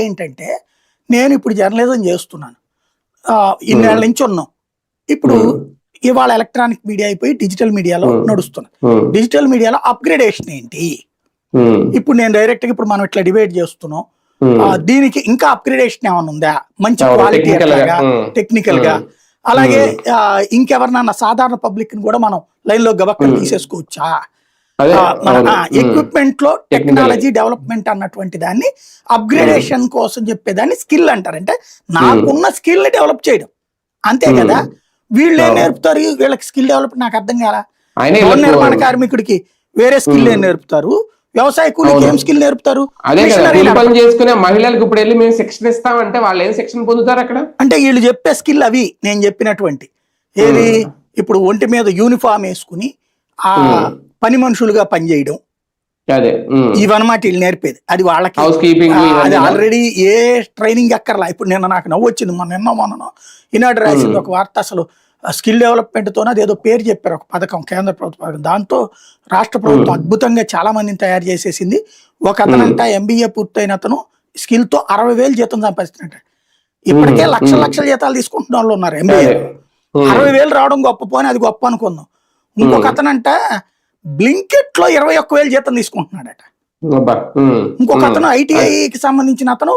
ఏంటంటే నేను ఇప్పుడు జర్నలిజం చేస్తున్నాను. ఆ, ఇన్నేళ్ళ నుంచి ఉన్నాం. ఇప్పుడు ఇవాళ ఎలక్ట్రానిక్ మీడియా అయిపోయి డిజిటల్ మీడియాలో. నడుస్తున్నాను డిజిటల్ మీడియాలో అప్గ్రేడేషన్ ఏంటి? ఇప్పుడు నేను డైరెక్ట్గా ఇప్పుడు మనం ఇట్లా డిబేట్ చేస్తున్నాం. దీనికి ఇంకా అప్గ్రేడేషన్ ఏమైనా ఉందా? మంచి క్వాలిటీ టెక్నికల్గా. అలాగే ఇంకెవరినన్నా సాధారణ పబ్లిక్ని కూడా మనం లైన్లో గబక్కలు. తీసేసుకోవచ్చా? ఎక్విప్మెంట్లో. టెక్నాలజీ డెవలప్మెంట్ అన్నటువంటి దాన్ని అప్గ్రేడేషన్ కోసం చెప్పేదాన్ని స్కిల్ అంటారు అంటే నాకున్న స్కిల్ని డెవలప్ చేయడం అంతే. కదా వీళ్ళు ఏం. నేర్పుతారు వీళ్ళకి స్కిల్ డెవలప్ నాకు అర్థం కాల నిర్మాణ కార్మికుడికి వేరే స్కిల్ ఏం. నేర్పుతారు వ్యవసాయ కూలీకి. ఏం స్కిల్ నేర్పుతారు పని చేసుకునే మహిళలకు ఇప్పుడు వెళ్ళి మేము శిక్షణ ఇస్తామంటే వాళ్ళు ఏం శిక్షణ పొందుతారు అక్కడ అంటే వీళ్ళు చెప్పే స్కిల్ అవి నేను చెప్పినటువంటి ఏది. ఇప్పుడు ఒంటి మీద యూనిఫామ్ వేసుకుని ఆ. పని మనుషులుగా పనిచేయడం. ఇవన్నమాట వీళ్ళు నేర్పేది. అది వాళ్ళకి అది ఆల్రెడీ ఏ ట్రైనింగ్ అక్కర్లా ఇప్పుడు నిన్న నాకు నవ్వు వచ్చింది. మొన్న నిన్న మొన్న ఈనాడు రాసింది ఒక వార్త అసలు. స్కిల్ డెవలప్మెంట్ తోనే అదేదో పేరు చెప్పారు ఒక పథకం కేంద్ర ప్రభుత్వ పథకం దాంతో రాష్ట్ర ప్రభుత్వం అద్భుతంగా చాలా మందిని తయారు చేసేసింది. ఒక అతనంట ఎంబీఏ పూర్తయిన అతను స్కిల్తో అరవై వేలు జీతం సంపాదిస్తున్నట్టు ఇప్పటికే లక్ష. లక్షల జీతాలు తీసుకుంటున్న వాళ్ళు ఉన్నారు ఎంబీఏ. అరవై వేలు రావడం గొప్ప. పోని అది గొప్ప అనుకుందాం. ఇంకొక. అతనంట బ్లింకెట్లో ఇరవై ఒక్క వేలు జీతం తీసుకుంటున్నాడట. ఇంకొక. అతను ఐటీఐకి సంబంధించిన అతను